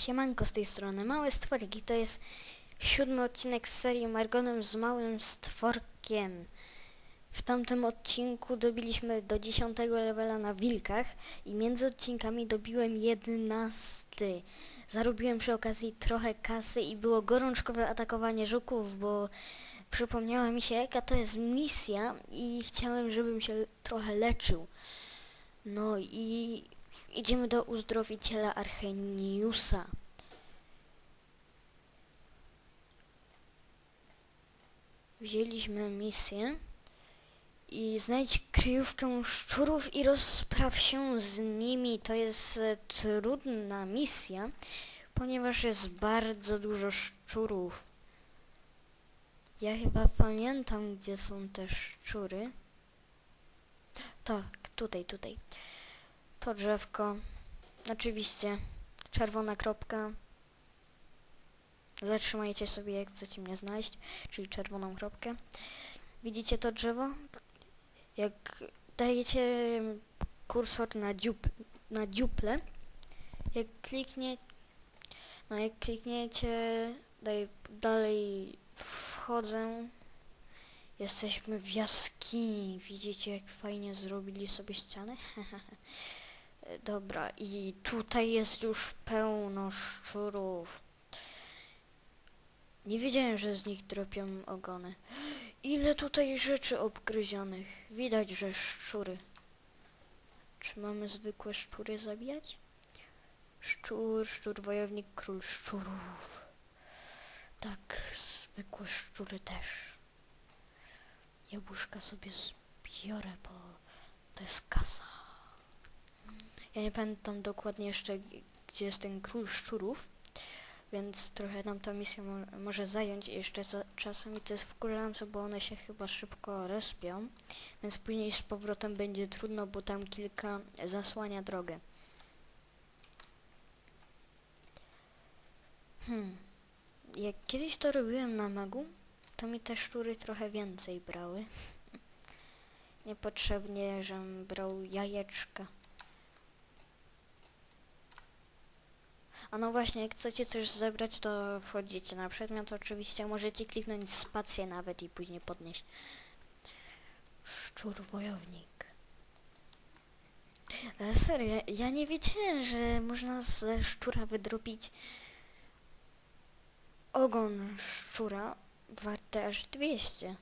Siemanko z tej strony, Małe Stworki, to jest siódmy odcinek z serii Margonem z Małym Stworkiem. W tamtym odcinku dobiliśmy do 10 levela na wilkach i między odcinkami dobiłem 11. Zarobiłem przy okazji trochę kasy i było gorączkowe atakowanie żuków, bo przypomniała mi się jaka to jest misja i chciałem, żebym się trochę leczył. No i idziemy do uzdrowiciela Archeniusa. Wzięliśmy misję i znajdź kryjówkę szczurów i rozpraw się z nimi. To jest e, trudna misja, ponieważ jest bardzo dużo szczurów. Ja chyba pamiętam, gdzie są te szczury. Tak, tutaj, tutaj. To drzewko. Oczywiście czerwona kropka. Zatrzymajcie sobie, jak chcecie mnie znaleźć, czyli czerwoną kropkę. Widzicie to drzewo? Jak dajecie kursor na, dziup, na dziuple, jak kliknie, no jak klikniecie daj, dalej wchodzę, jesteśmy w jaskini. Widzicie, jak fajnie zrobili sobie ścianę? Dobra, i tutaj jest już pełno szczurów. Nie wiedziałem, że z nich dropią ogony. Ile tutaj rzeczy obgryzionych. Widać, że szczury. Czy mamy zwykłe szczury zabijać? Szczur, szczur, wojownik, król szczurów. Tak, zwykłe szczury też. Jabłuszka sobie zbiorę, bo to jest kasa. Ja nie pamiętam dokładnie jeszcze, gdzie jest ten król szczurów, więc trochę nam ta misja mo może zająć i jeszcze za czasami to jest wkurzające, bo one się chyba szybko respią, więc później z powrotem będzie trudno, bo tam kilka zasłania drogę. Hmm. Jak kiedyś to robiłem na magu, to mi te szczury trochę więcej brały. Niepotrzebnie, żem brał jajeczka. A no właśnie, jak chcecie coś zebrać, to wchodzicie na przedmiot. Oczywiście możecie kliknąć spację nawet i później podnieść. Szczur wojownik. E, serio, ja nie wiedziałem, że można ze szczura wydrobić ogon szczura warte aż 200.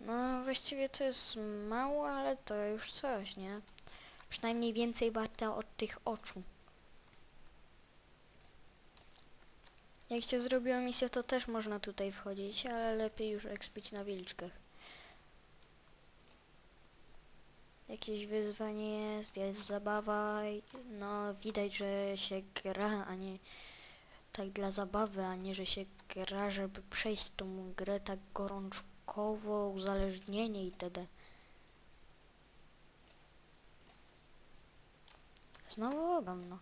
No właściwie to jest mało, ale to już coś, nie? Przynajmniej więcej warte od tych oczu. Jak się zrobiła misja, to też można tutaj wchodzić, ale lepiej już ekspić na wilczkach. Jakieś wyzwanie jest, jest zabawa, no widać, że się gra, a nie tak dla zabawy, a nie, że się gra, żeby przejść tą grę tak gorączkowo, uzależnienie itd. Znowu ogon, no.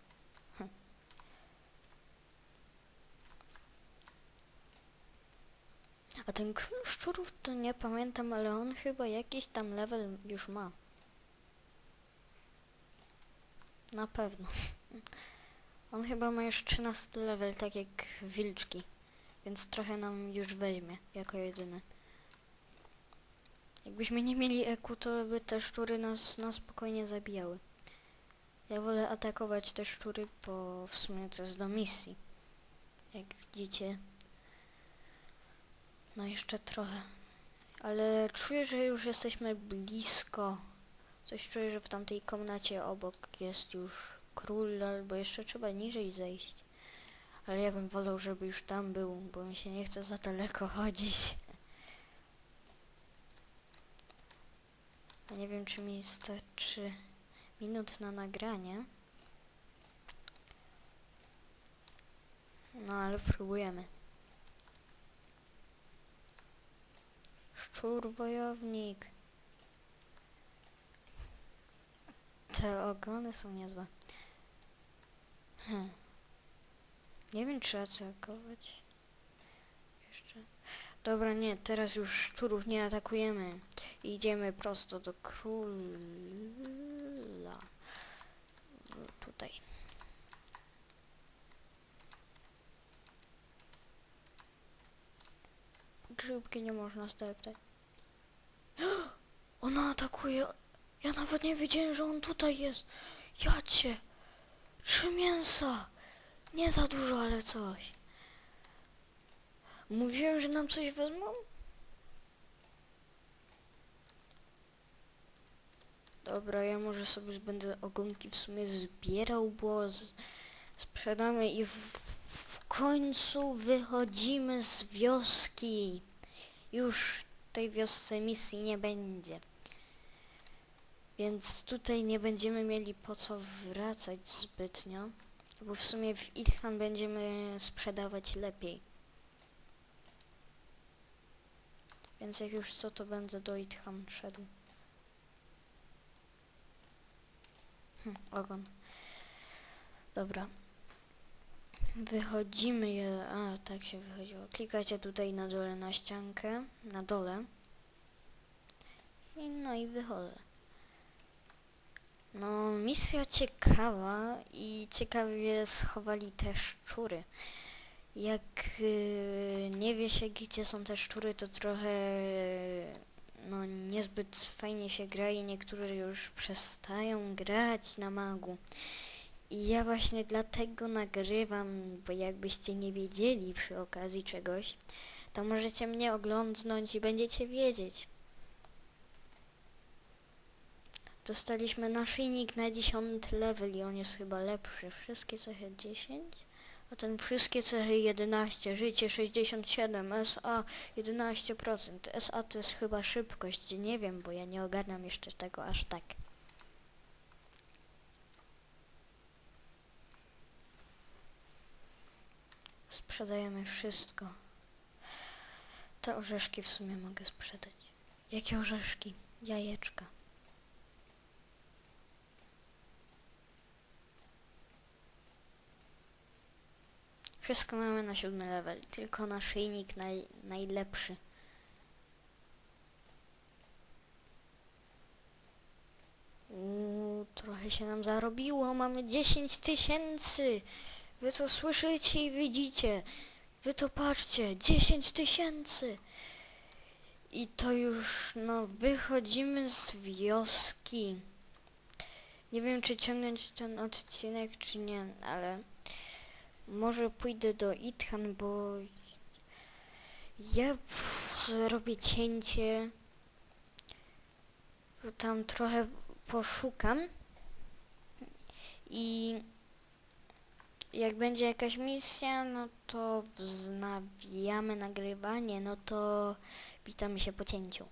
A ten król szczurów to nie pamiętam, ale on chyba jakiś tam level już ma. Na pewno. On chyba ma już 13 level, tak jak wilczki. Więc trochę nam już weźmie, jako jedyny. Jakbyśmy nie mieli eku, to by te szczury nas na spokojnie zabijały. Ja wolę atakować te szczury, bo w sumie to jest do misji. Jak widzicie, no jeszcze trochę. Ale czuję, że już jesteśmy blisko. Coś czuję, że w tamtej komnacie obok jest już król, albo jeszcze trzeba niżej zejść. Ale ja bym wolał, żeby już tam był, bo mi się nie chce za daleko chodzić. A nie wiem, czy mi starczy minut na nagranie. No ale próbujemy. Szczur wojownik. Te ogony są niezłe. Hmm. Nie wiem, czy atakować. Jeszcze. Dobra, nie, teraz już szczurów nie atakujemy. Idziemy prosto do króla. Tutaj. Skrzypki nie można zdeptać. Ona atakuje. Ja nawet nie wiedziałem, że on tutaj jest. Ja cię. Trzy mięsa. Nie za dużo, ale coś. Mówiłem, że nam coś wezmą? Dobra, ja może sobie będę ogonki w sumie zbierał, bo z, sprzedamy i w, w końcu wychodzimy z wioski. Już tej wiosce misji nie będzie. Więc tutaj nie będziemy mieli po co wracać zbytnio, bo w sumie w Idhan będziemy sprzedawać lepiej. Więc jak już co, to będę do Idhan szedł. Hm, ogon. Dobra. Wychodzimy je... A, tak się wychodziło. Klikacie tutaj na dole na ściankę. Na dole. I no i wychodzę. No, misja ciekawa i ciekawie schowali te szczury. Jak yy, nie wie się, gdzie są te szczury, to trochę no niezbyt fajnie się gra i niektórzy już przestają grać na magu. I ja właśnie dlatego nagrywam, bo jakbyście nie wiedzieli przy okazji czegoś, to możecie mnie oglądnąć i będziecie wiedzieć. Dostaliśmy naszyjnik na 10 level i on jest chyba lepszy. Wszystkie cechy 10, a ten wszystkie cechy 11, życie 67, SA 11%. SA to jest chyba szybkość, nie wiem, bo ja nie ogarniam jeszcze tego aż tak. Sprzedajemy wszystko. Te orzeszki w sumie mogę sprzedać. Jakie orzeszki? Jajeczka. Wszystko mamy na siódmy level, tylko naszyjnik naj, najlepszy. Uuu, trochę się nam zarobiło, mamy 10 tysięcy. Wy to słyszycie i widzicie. Wy to patrzcie, 10 tysięcy. I to już, no, wychodzimy z wioski. Nie wiem, czy ciągnąć ten odcinek, czy nie, ale może pójdę do Ithan, bo ja zrobię cięcie. Tam trochę poszukam. I jak będzie jakaś misja, no to wznawiamy nagrywanie, no to witamy się po cięciu.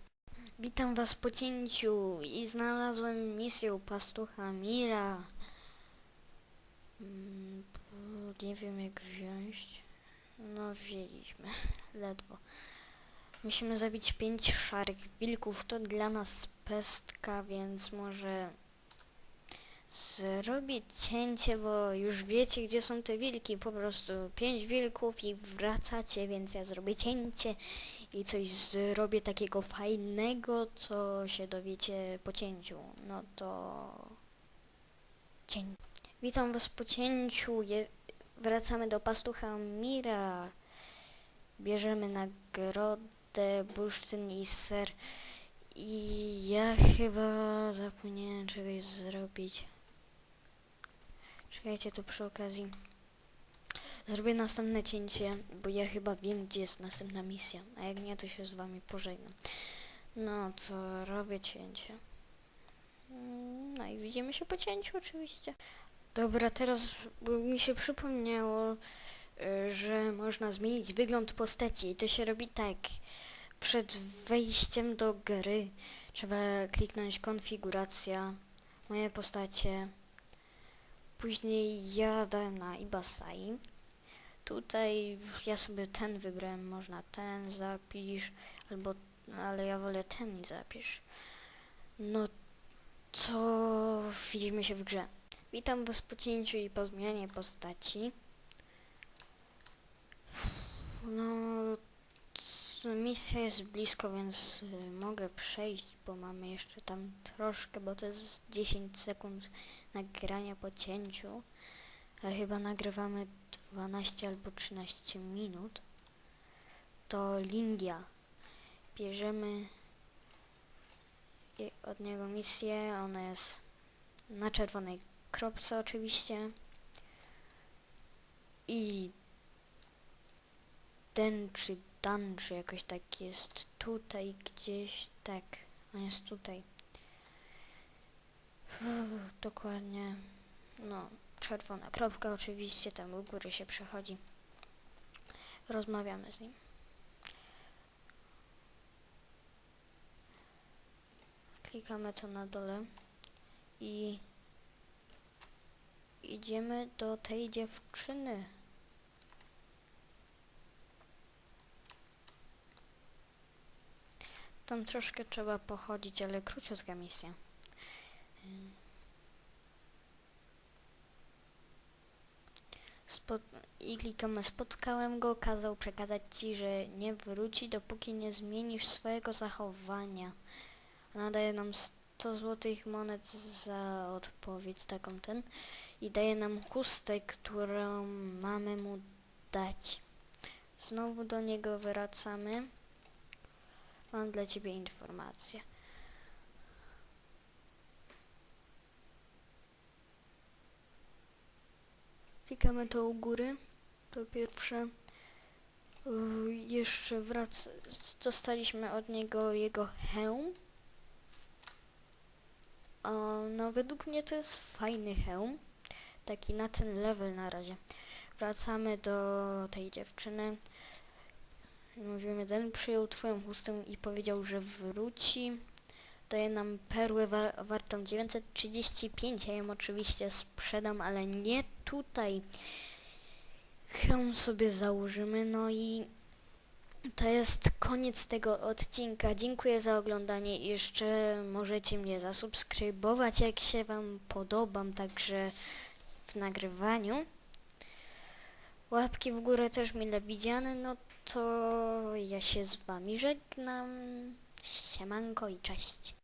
Witam was po cięciu i znalazłem misję pastucha Mira. Mm, nie wiem jak wziąć. No wzięliśmy, ledwo. Musimy zabić pięć szarych wilków, to dla nas pestka, więc może zrobię cięcie, bo już wiecie gdzie są te wilki, po prostu pięć wilków i wracacie, więc ja zrobię cięcie i coś zrobię takiego fajnego, co się dowiecie po cięciu. No to... Cięcie. Witam was po cięciu. Je... Wracamy do pastucha Mira. Bierzemy nagrodę, bursztyn i ser. I ja chyba zapomniałem czegoś zrobić. Czekajcie tu przy okazji. Zrobię następne cięcie, bo ja chyba wiem, gdzie jest następna misja. A jak nie, to się z wami pożegnam. No to robię cięcie. Mm, No i widzimy się po cięciu oczywiście. Dobra, teraz mi się przypomniało, y, że można zmienić wygląd postaci i to się robi tak. Przed wejściem do gry trzeba kliknąć konfiguracja, moje postacie. Później ja dałem na Ibasai. Tutaj ja sobie ten wybrałem, można ten zapisz, albo, ale ja wolę ten zapisz. No to widzimy się w grze. Witam was po cięciu i po zmianie postaci. No, misja jest blisko, więc y, mogę przejść, bo mamy jeszcze tam troszkę, bo to jest 10 sekund nagrania po cięciu. Chyba nagrywamy 12 albo 13 minut. To Lingia. bierzemy od niego misję. Ona jest na czerwonej kropce oczywiście. I den czy czy jakoś tak jest tutaj gdzieś, tak, on jest tutaj. Dokładnie, no, czerwona kropka oczywiście, tam u góry się przechodzi. Rozmawiamy z nim. Klikamy to na dole i idziemy do tej dziewczyny. Tam troszkę trzeba pochodzić, ale króciutka misja. Ym. Spo- I klikamy spotkałem go, kazał przekazać ci, że nie wróci, dopóki nie zmienisz swojego zachowania. Ona daje nam 100 złotych monet za odpowiedź taką ten i daje nam chustę, którą mamy mu dać. Znowu do niego wracamy. Mam dla ciebie informację. Klikamy to u góry. To pierwsze. Yy, jeszcze wrac... Dostaliśmy od niego jego hełm. No według mnie to jest fajny hełm. Taki na ten level na razie. Wracamy do tej dziewczyny. Mówimy, ten przyjął twoją chustę i powiedział, że wróci. Daje nam perłę wa wartą 935. Ja ją oczywiście sprzedam, ale nie tutaj. Hełm sobie założymy. No i to jest koniec tego odcinka. Dziękuję za oglądanie jeszcze możecie mnie zasubskrybować, jak się Wam podobam, także w nagrywaniu. Łapki w górę też mile widziane, no to ja się z Wami żegnam. Siemanko i cześć.